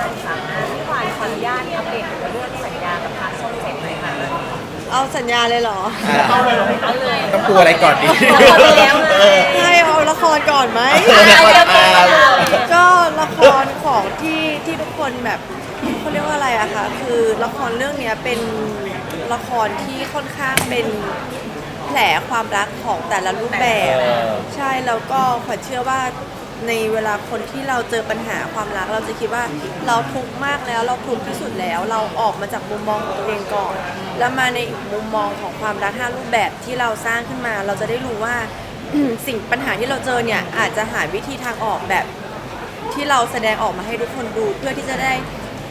ห้าสามห้าพี่ขวัญขออนุญาตอัปเดตเรื่องสัญญากับทางช่องเจ็ดหน่อยค่ะเอาสัญญาเลยเหรอเอาเลยเอาเลยต้องปูอะไรก่อนดีเอาไปแล้วไงให้เอาละครก่อนไหมเอาละครอ่าก็ละครของที่ที่ทุกคนแบบเขาเรียกว่าอะไรอะคะคือละครเรื่องเนี้ยเป็นละครที่ค่อนข้างเป็นแผลความรักของแต่ละรูปแบบเออใช่แล้วก็ขวัญเชื่อว่า ในเวลาคนที่เราเจอปัญหาความรัก เราจะคิดว่าเราทุกข์มากแล้วเราทุกข์ที่สุดแล้ว เราออกมาจากมุมมองของตัวเองก่อน แล้วมาในอีกมุมมองของความรักห้ารูปแบบที่เราสร้างขึ้นมา เราจะได้รู้ว่าสิ่งปัญหาที่เราเจอเนี่ยอาจจะหาวิธีทางออกแบบที่เราแสดงออกมาให้ทุกคนดู เพื่อที่จะได้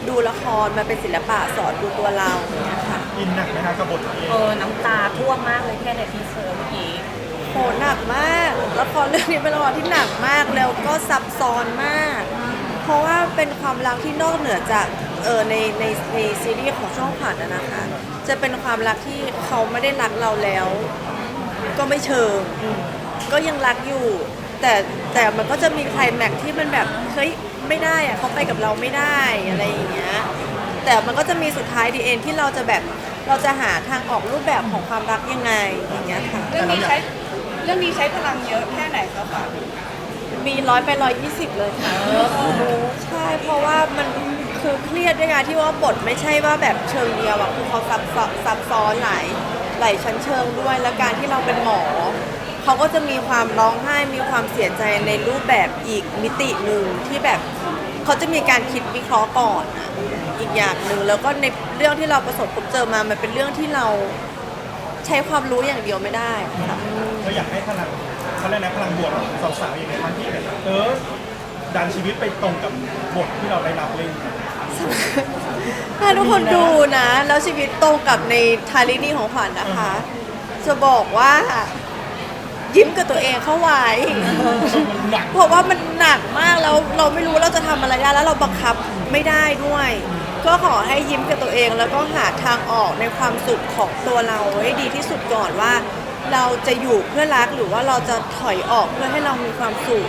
ดูละครมาเป็นศิลปะสอนดูตัวเราอย่างเงี้ยค่ะอินหนักไหมคะกับบทนี้เออน้ำตาท่วมมากเลยแค่ในทีเซอร์เมื่อกี้โหหนักมากละครเรื่องนี้เป็นละครที่หนักมากแล้วก็ซับซ้อนมาก เพราะว่าเป็นความรักที่นอกเหนือจากเออในในในซีรีส์ของช่องผ่านนะนะคะ จะเป็นความรักที่เขาไม่ได้รักเราแล้ว ก็ไม่เชิง ก็ยังรักอยู่ แต่แต่มันก็จะมีไคลแม็กที่มันแบบเฮ้ยไม่ได้อะเขาไปกับเราไม่ได้อะไรอย่างเงี้ยแต่มันก็จะมีสุดท้ายดีเอ็นที่เราจะแบบเราจะหาทางออกรูปแบบของความรักยังไงอย่างเงี้ยค่ะ เรื่องนี้ใช้ รื่องนี้ใช้พลังเยอะแค่ไหนคะฝันมีร้อยไปร้อยยี่สิบเลยค่ะใช่เพราะว่ามันคือเครียดด้วยไงที่ว่าบทไม่ใช่ว่าแบบเชิงเดียวอะคือเขาซับซ้อนซับซ้อนหลายหลายชั้นเชิงด้วย แล้วการที่เราเป็นหมอเขาก็จะมีความร้องไห้มีความเสียใจในรูปแบบอีกมิติหนึ่งที่แบบเขาจะมีการคิดวิเคราะห์ก่อนอะอีกอย่างหนึ่งแล้วก็ในเรื่องที่เราประสบพบเจอมามันเป็นเรื่องที่เรา ใช้ความรู้อย่างเดียวไม่ได้ค่ะเราอยากให้พลังเขาเรียกนะพลังบวกของสาวๆอย่างไรบ้างที่แบบเออดันชีวิตไปตรงกับบทที่เราได้รับเล่นถ้าทุกคนดูนะ แล้วชีวิตตรงกับในทารินีของขวัญนะคะ จะบอกว่ายิ้มกับตัวเองเข้าไว้หนักเพราะว่ามันหนักมากแล้วเราไม่รู้ว่าเราจะทำอะไรได้แล้วเราบังคับไม่ได้ด้วย ก็ขอให้ยิ้มกับตัวเอง แล้วก็หาทางออกในความสุขของตัวเราให้ดีที่สุดก่อนว่า เราจะอยู่เพื่อรักหรือว่าเราจะถอยออกเพื่อให้เรามีความสุข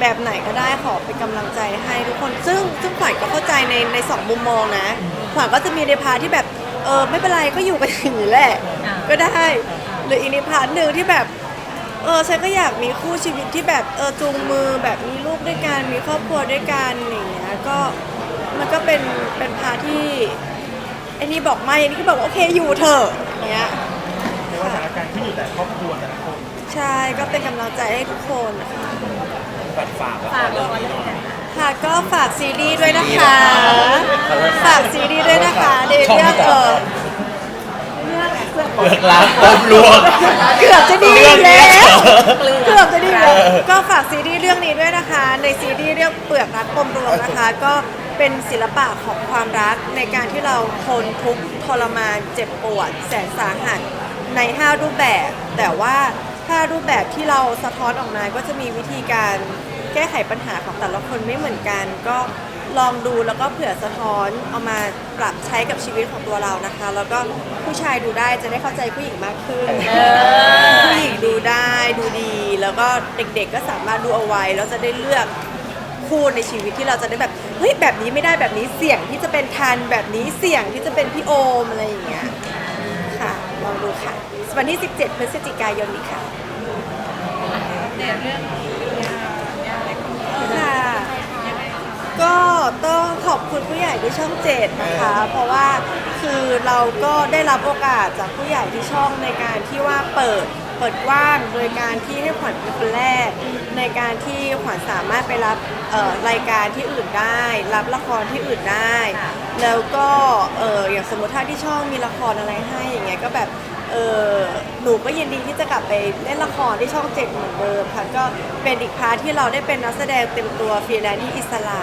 แบบไหนก็ได้ขอเป็นกำลังใจให้ทุกคน ซึ่งซึ่งขวัญก็เข้าใจในในสองมุมมองนะขวัญก็จะมีในพาที่แบบเออไม่เป็นไรก็อยู่กันอย่างนี้แหละ ก็ได้ หรืออีกในพาทหนึ่งที่แบบเออฉันก็อยากมีคู่ชีวิตที่แบบเออจูงมือแบบมีลูกด้วยกันมีครอบครัวด้วยกันอย่างเงี้ยก็ มันก็เป็นเป็นพาร์ทที่ไอ้นี่บอกไม่ไอ้นี่ก็บอกว่าโอเคอยู่เถอะอย่างเงี้ยในว่าสถานการณ์ที่อยู่แต่ครอบครัวแต่ละคนใช่ก็เป็นกำลังใจให้ทุกคนนะคะฝากฝากละคฝากรละเรื่องครนี้เรื่องนี้ค่ะก็ฝากซีรีส์ด้วยนะคะขอบคุณค่ะฝากซีรีส์ด้วยนะคะในเรื่องเออเรื่องเปิดร้านต้มลวกเกือบจะดีเรื่องนี้แล้วเออเกือบจะดีแล้ว ก็ฝากซีรีส์เรื่องนี้ด้วยนะคะ ในซีรีส์เรื่องเปลือกรักปมรวมนะคะ ก็ เป็นศิลปะของความรักในการที่เราทนทุกข์ทรมานเจ็บปวด แสนสาหัสใน 5 รูปแบบ แต่ว่าถ้ารูปแบบที่เราสะท้อนออกมาก็จะมีวิธีการแก้ไขปัญหาของแต่ละคนไม่เหมือนกัน ก็ลองดูแล้วก็เผื่อสะท้อนเอามาปรับใช้กับชีวิตของตัวเรานะคะ แล้วก็ผู้ชายดูได้จะได้เข้าใจผู้หญิงมากขึ้นผู้หญิงดูได้ดูดี แล้วก็เด็กๆก็สามารถดูเอาไว้แล้วจะได้เลือก คู่ในชีวิตที่เราจะได้แบบเฮ้ยแบบนี้ไม่ได้แบบนี้เสี่ยงที่จะเป็นทันแบบนี้เสี่ยงที่จะเป็นพี่โอมอะไรอย่างเงี้ยค่ะลองดูค่ะวันที่ 17 พฤศจิกายนนี้ค่ะค่ะก็ต้องขอบคุณผู้ใหญ่ที่ช่องเจ็ดนะคะ เพราะว่าคือเราก็ได้รับโอกาสจากผู้ใหญ่ที่ช่องในการที่ว่าเปิด เปิดกว้างโดยการที่ให้ขวัญเป็นคนแรก ในการที่ขวัญสามารถไปรับเอ่อรายการที่อื่นได้ รับละครที่อื่นได้ แล้วก็เอออย่างสมมติถ้าที่ช่องมีละครอะไรให้อย่างเงี้ยก็แบบเออหนูก็ยินดีที่จะกลับไปเล่นละครที่ช่องเจ็ดเหมือนเดิมค่ะก็เป็นอีกพาร์ทที่เราได้เป็นนักแสดงเต็มตัวฟรีแลนซ์ที่อิสระ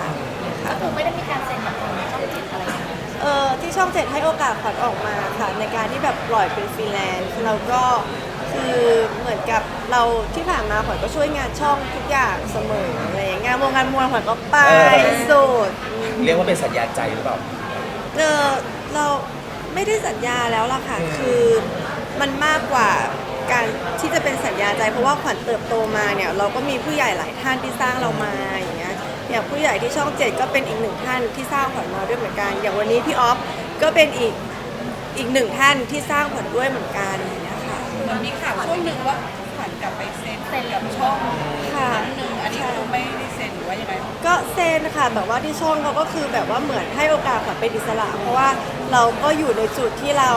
ก็คือไม่ได้มีการเซ็นกับทางช่องเจ็ดอะไรอย่างเงี้ยเออที่ช่องเจ็ดให้โอกาสขวัญออกมาค่ะในการที่แบบปล่อยเป็นฟรีแลนซ์แล้วก็ คือเหมือนกับเราที่ผ่านมาขวัญก็ช่วยงานช่องทุกอย่างเสมออะไรอย่างเงี้ยงานวงงานมวลขวัญก็ไปเออสุดเรียกว่าเป็นสัญญาใจหรือเปล่า เออเราไม่ได้สัญญาแล้วล่ะค่ะ คือมันมากกว่าการที่จะเป็นสัญญาใจ เพราะว่าขวัญเติบโตมาเนี่ยเราก็มีผู้ใหญ่หลายท่านที่สร้างเรามาอย่างเงี้ยอย่างผู้ใหญ่ที่ช่องเจ็ดก็เป็นอีกหนึ่งท่านที่สร้างขวัญมาด้วยเหมือนกัน อย่างวันนี้พี่ออฟก็เป็นอีกอีกหนึ่งท่านที่สร้างขวัญด้วยเหมือนกันนะคะ มันมีข่าวช่วงหนึ่งว่าขวัญกลับไปเซ็นเซ็นกับช่องค่ะครั้งหนึ่งอันนี้คือไม่ได้เซ็นหรือว่ายังไงก็เซนค่ะแบบว่าที่ช่องเขาก็คือแบบว่าเหมือนให้โอกาสขวัญเป็นอิสระ เพราะว่าเราก็อยู่ในจุดที่เรา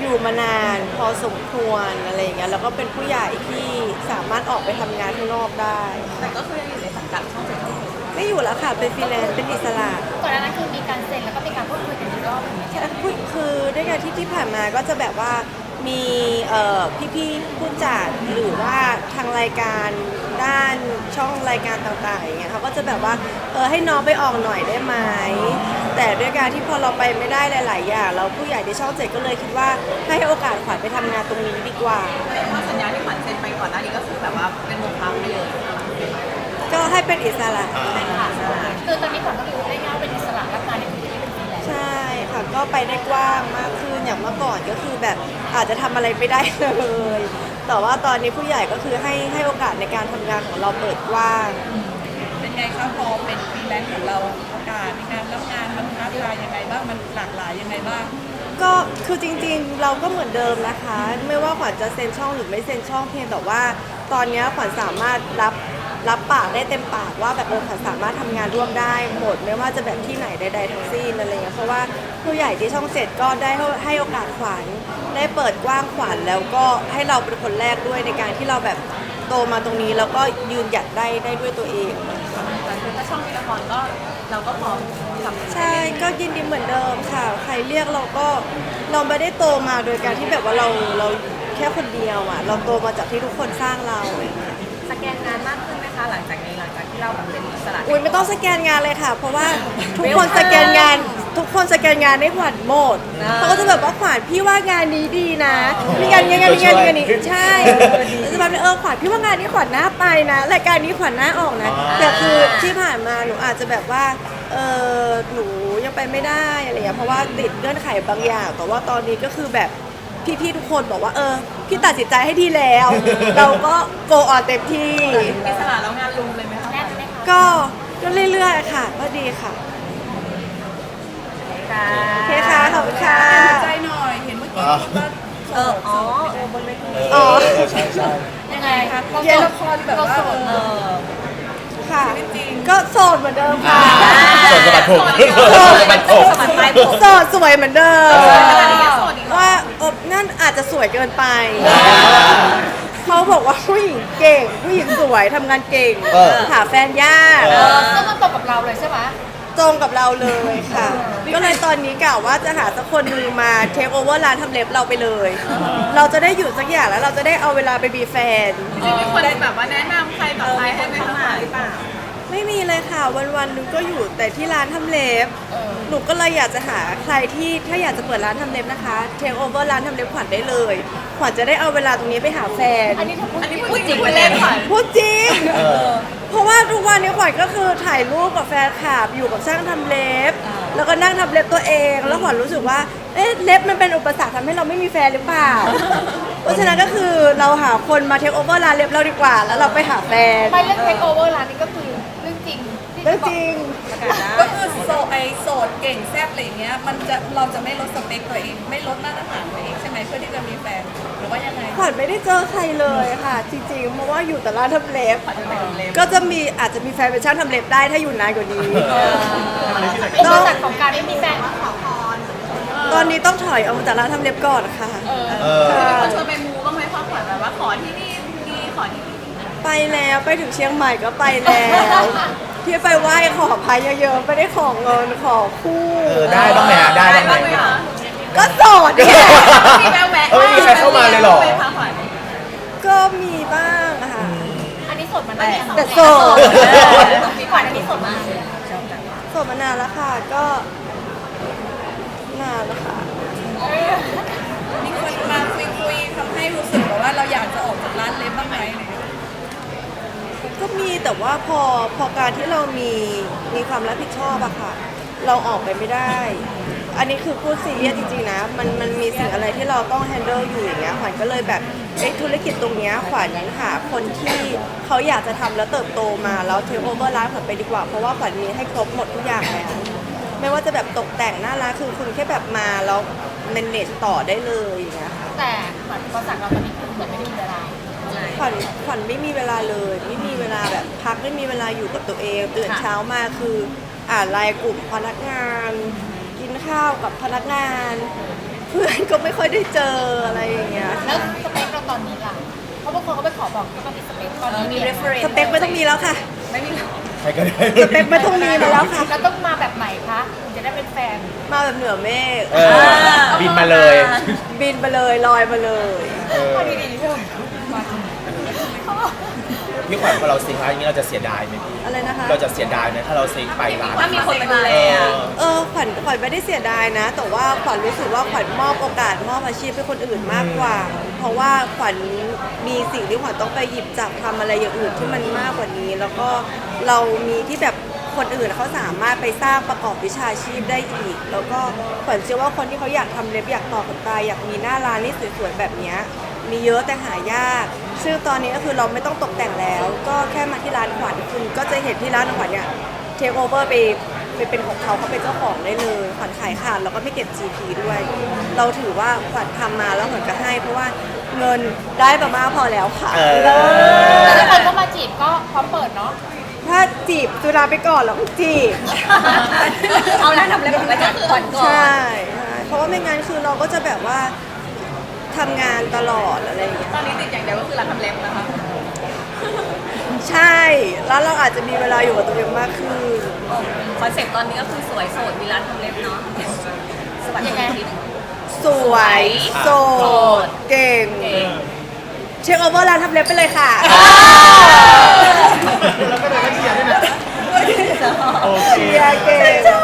อยู่มานานพอสมควรอะไรอย่างเงี้ยแล้วก็เป็นผู้ใหญ่ที่สามารถออกไปทำงานข้างนอกได้ แต่ก็คือยังอยู่ในสังกัดช่องเจ็ดไม่อยู่แล้วค่ะเป็นฟรีแลนซ์เป็นอิสระ ก่อนหน้านั้นคือมีการเซ็นแล้วก็มีการพูดคุยกันอีกรอบหนึ่งใช่พูดคือด้วยกันที่ที่ผ่านมาก็จะแบบว่า มีเอ่อพี่ๆผู้จัดหรือว่าทางรายการด้านช่องรายการต่างๆอย่างเงี้ยเขาก็จะแบบว่าเออให้น้องไปออกหน่อยได้ไหมแต่ด้วยการที่พอเราไปไม่ได้หลาย ๆ อย่างเราผู้ใหญ่ที่ช่องเจ็ดก็เลยคิดว่าให้โอกาสขวัญไปทำงานตรงนี้ดีกว่าแต่ว่าสัญญาที่ขวัญเซ็นไปก่อนหน้านี้ก็คือแบบว่าเป็นวงพักไปเลยก็ให้เป็นอิสระคือตอนนี้ขวัญก็คือได้ง่ายเป็นอิสระรับงานในพื้นที่เป็นฟรีแลนซ์ใช่ค่ะก็ไปได้กว้างมากขึ้นอย่าง เมื่อก่อนก็คือแบบอาจจะทำอะไรไม่ได้เลย แต่ว่าตอนนี้ผู้ใหญ่ก็คือให้ให้โอกาสในการทำงานของเราเปิดกว้าง เป็นไงคะพอเป็นฟรีแลนซ์ของเราโอกาสในการรับงานมันท้าทายยังไงบ้างมันหลากหลายยังไงบ้างก็คือจริงๆ เราก็เหมือนเดิมนะคะ ไม่ว่าขวัญจะเซ็นช่องหรือไม่เซ็นช่องเพียงแต่ว่า ตอนนี้ขวัญสามารถรับ รับปากได้เต็มปากว่าแบบเออขวัญสามารถทำงานร่วมได้หมด ไม่ว่าจะแบบที่ไหนใด ๆ ทั้งสิ้นอะไรเงี้ยเพราะว่าผู้ใหญ่ที่ช่องเจ็ดก็ได้ให้โอกาสขวัญได้เปิดกว้างขวัญแล้วก็ให้เราเป็นคนแรกด้วยในการที่เราแบบโตมาตรงนี้แล้วก็ยืนหยัดได้ได้ด้วยตัวเอง แต่คือถ้าช่องมีละครก็เราก็พร้อมทำใช่ก็ยินดีเหมือนเดิมค่ะ ใครเรียกเราก็เราไม่ได้โตมาโดยการที่แบบว่าเราเราแค่คนเดียวอะ เราโตมาจากที่ทุกคนสร้างเรา แกนงานมากขึ้นไหมคะหลังจากนี้หลังจากที่เราแบบเป็นอิสระอุ้ยไม่ต้องสแกนงานเลยค่ะ เพราะว่าทุกคนสแกนงาน ทุกคนสแกนงานได้ขวัญหมดเขาก็จะแบบว่าขวัญพี่ว่างานนี้ดีนะมีงานนี้งานนี้งานนี้งานนี้ใช่จะแบบเออขวัญพี่ว่างานนี้ขวัญน่าไปนะรายการนี้ขวัญน่าออกนะแต่คือที่ผ่านมาหนูอาจจะแบบว่าเออหนูยังไปไม่ได้อะไรอย่างเงี้ยเพราะว่าติดเงื่อนไขบางอย่างแต่ว่าตอนนี้ก็คือแบบ พี่ๆทุกคนบอกว่าเออพี่ตัดสินใจให้ดีแล้ว เราก็โกออนเต็มที่ อิสระแล้วงานลุมเลยไหมคะแน่นไหมคะก็ก็เรื่อยๆค่ะ ก็ดีค่ะค่ะโอเคค่ะขอบคุณค่ะ ใจหน่อยเห็นเมื่อกี้พูดว่าเอออ๋อเออบนเวทีเออเออใช่ใช่ยังไงคะเราเล่นโสละดครแบบว่าเราโสดเออ ค่ะชีวิตจริงก็โสดเหมือนเดิมค่ะส่วนสะบัดผมโสดสะบัดผมสมัครไปผม โสดสวยเหมือนเดิมขนาดนี้ยังโสด อีกเหรอว่าอบนั่นอาจจะสวยเกินไปเขาบอกว่าผู้หญิงเก่ง ผู้หญิงสวยทำงานเก่งเออ หาแฟนยากเอเออซึ่งมันตรงกับเราเลยใช่ไหมตรงกับเราเลยค่ะ ก็เลยตอนนี้กะว่าจะหาสักคนหนึงมาเทคโอเวอร์ร้านทำเล็บเราไปเลย เราจะได้อยู่สักอย่างแล้วเราจะได้เอาเวลาไปมีแฟน จริงๆมีคนแบบว่าแนะนำใครต่อใครให้ไหมคะหรือเปล่า ไม่มีเลยค่ะวันวันๆหนึงก็อยู่แต่ที่ร้านทำเล็บหนูก็เลยอยากจะหาใครที่ถ้าอยากจะเปิดร้านทำเล็บนะคะเทคโอเวอร์ร้านทำเล็บขวัญได้เลย ขวัญจะได้เอาเวลาตรงนี้ไปหาแฟน อันนี้ถ้าพูดอันนี้จริงพูดจริงไปเล่นค่ะพูดจริงเออเพราะว่าทุกวันนี้ขวัญก็คือถ่ายรูปกับแฟนคลับอยู่กับช่างทำเล็บ แล้วก็นั่งทำเล็บตัวเอง แล้วขวัญรู้สึกว่า เอ๊ะเล็บมันเป็นอุปสรรคทำให้เราไม่มีแฟนหรือเปล่า เพราะฉะนั้นก็คือเราหาคนมาเทคโอเวอร์ร้านเล็บเราดีกว่า แล้วเราไปหาแฟนไม่เรื่องเทคโอเวอร์ร้านนี้ก็คือเรื่องจริงที่ เรื่องจริง ก็คือโสดไอโสดเก่งแซ่บอะไรอย่างเงี้ยมันจะเราจะไม่ลดสเปคตัวเองไม่ลดมาตรฐานตัวเองใช่ไหมเพื่อที่จะมีแฟนหรือว่ายังไงขวัญไม่ได้เจอใครเลยค่ะ จริงๆ เพราะว่าอยู่แต่ร้านทำเล็บ ก็จะมีอาจจะมีแฟนเป็นช่างทำเล็บได้ถ้าอยู่นานกว่านี้อุปสรรคของการไม่มีแฟนขอพรตอนนี้ต้องถอยออกมาจากร้านทำเล็บก่อนค่ะเออเออค่ะเขาชวนไปมูบ้างไหมคะขวัญแบบว่าขอที่นี่ดีขอที่นี่ไปแล้วไปถึงเชียงใหม่ก็ไปแล้ว พี่ไปไหว้ขอพายเยอะๆไม่ได้ขอเงินขอคู่เออได้บ้างไหมฮะได้บ้างไหมไหมคะก็โสดเนี่ย มีแววแวะเออไม่มีใครเข้ามาเลยเหรอไหมคะขวัญก็มีบ้างอะค่ะ อันนี้สดมานานแต่โสดมีขวัญอันนี้สดมานานโสดมานานแล้วค่ะก็ นานแล้วค่ะ มีคนมาคุยคุยๆทำให้รู้สึกแบบว่าเราอยากจะออกจากร้านเล็บบ้างไหมอะไรอย่างเงี้ย ก็มีแต่ว่าพอพอการที่เรามีมีความรับผิดชอบอะค่ะ เราออกไปไม่ได้ อันนี้คือพูดซีเรียสจริงๆนะ มันมันมีสิ่งอะไรที่เราต้อง handle อยู่อย่างเงี้ยขวัญก็เลยแบบเอ้ธุรกิจตรงเนี้ยขวัญหาคนที่เขาอยากจะทำแล้วเติบโตมาแล้วเทคโอเวอร์ร้านขวัญไปดีกว่า เพราะว่าขวัญมีให้ครบหมดทุกอย่างแล้วไม่ว่าจะแบบตกแต่งหน้าร้านคือคุณแค่แบบมาแล้ว manage ต่อได้เลยอย่างเงี้ยค่ะ แต่เหมือนบริษัทเราตอนนี้คือเหมือนไม่ได้มีเวลา วัญขวัญไม่มีเวลาเลย ไม่มีเวลาแบบพักไม่มีเวลาอยู่กับตัวเองตื่นเช้ามาคืออ่านไลน์กลุ่มพนักงาน กินข้าวกับพนักงาน เพื่อนก็ไม่ค่อยได้เจออะไรอย่างเงี้ยแล้วสเปคเราตอนนี้ล่ะเพราะบางคนเขาไปขอบอกก็มีสเปคตอนนี้มีเปลี่ยน reference สเปคไม่ต้องมีแล้วค่ะ ไม่มีใครก็ได้สเปคไม่ต้องมีมาแล้วค่ะแล้วต้องมาแบบไหนคะถึงจะได้เป็นแฟนมาแบบเหนือเมฆเออบินมาเลย บินไปเลยลอยมาเลยเออ พี่ขวัญพอเราซิงค์ร้านอย่างนี้เราจะเสียดายไหมพี่อะไรนะคะ เราจะเสียดายไหมถ้าเราซิงค์ไปร้านถ้ามีคนมาดูแลเออะอเออขวัญขวัญไม่ได้เสียดายนะ แต่ว่าขวัญรู้สึกว่าขวัญมอบโอกาสมอบอาชีพให้คนอื่นมากกว่า เพราะว่าขวัญมีสิ่งที่ขวัญต้องไปหยิบจับทำอะไรอย่างอื่นที่มันมากกว่านี้ แล้วก็เรามีที่แบบคนอื่นเขาสามารถไปสร้างประกอบวิชาชีพได้อีก แล้วก็ขวัญเชื่อว่าคนที่เขาอยากทำเล็บอยากต่อขนตาอยากมีหน้าร้านที่สวยๆแบบเนี้ยมีเยอะแต่หายาก ซึ่งตอนนี้ก็คือเราไม่ต้องตกแต่งแล้ว ก็แค่มาที่ร้านขวัญคุณก็จะเห็นที่ร้านขวัญเนี่ยเทคโอเวอร์ไปไปเป็นของเขาเขาเป็นเจ้าของได้เลยขวัญขายขาดแล้วก็ไม่เก็บ GP ด้วย เราถือว่าขวัญทำมาแล้วขวัญก็ให้ เพราะว่าเงินได้ประมาณพอแล้วค่ะเออ แต่ถ้าคนเข้ามาจีบก็พร้อมเปิดเนาะ ถ้าจีบสุดาไปก่อนแล้วก็จีบ เอาแล้วทำอะไรผมไปจากก่อนก่อน ใช่ใช่เพราะว่าไม่งั้นคือเราก็จะแบบว่า ทำงานตลอดอะไรอย่างเงี้ย ตอนนี้ติดอย่างเดียวก็คือร้านทำเล็บนะคะ ใช่ แล้วเราอาจจะมีเวลาอยู่กับตัวเองมากขึ้น คอนเซ็ปต์ตอนนี้ก็คือสวยโสดมีร้านทำเล็บเนาะสวัสดียังไงทีสวย โสด เก่ง เช็คโอเวอร์ร้านทำเล็บไปเลยค่ะ แล้วก็เลยก็เชียร์ด้วยนะโอเค เชียร์เก่งไม่ก็คือ